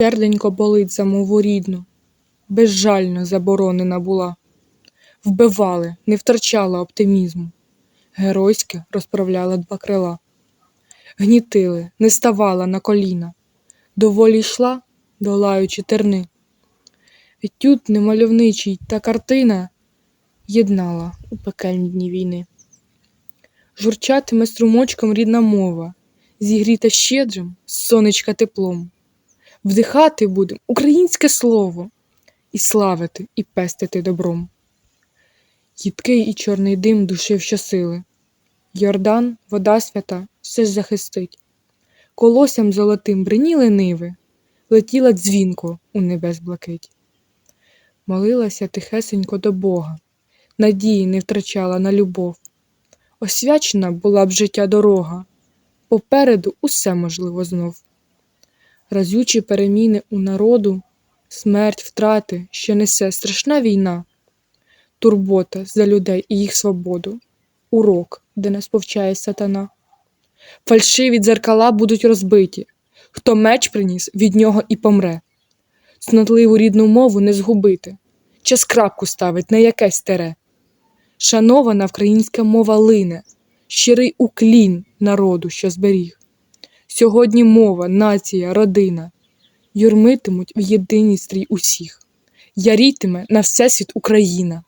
Серденько болить за мову рідну, безжально заборонена була. Вбивали, не втрачала оптимізму, геройське розправляла два крила. Гнітили, не ставала на коліна, до волі йшла, долаючи терни. Етюд немальовничий та картина єднала у пекельні дні війни. Журчатиме струмочком рідна мова, зігріта щедрим сонечка теплом. Вдихати будем українське слово і славити, і пестити добром. Їдкий і чорний дим душив щосили. Йордан, вода свята, все ж захистить. Колоссям золотим бриніли ниви, летіла дзвінко у небес блакить. Молилася тихесенько до Бога, надії не втрачала на любов. Освячена була б життя дорога, попереду усе можливо знов. Разючі переміни у народу, смерть, втрати, що несе страшна війна, турбота за людей і їх свободу, урок, де нас повчає сатана. Фальшиві дзеркала будуть розбиті, хто меч приніс, від нього і помре. Снотливу рідну мову не згубити, час крапку ставить на якесь тере. Шанована українська мова лине, щирий уклін народу, що зберіг. Сьогодні мова, нація, родина юрмитимуть в єдиній стрій усіх. Ярітиме на всесвіт Україна.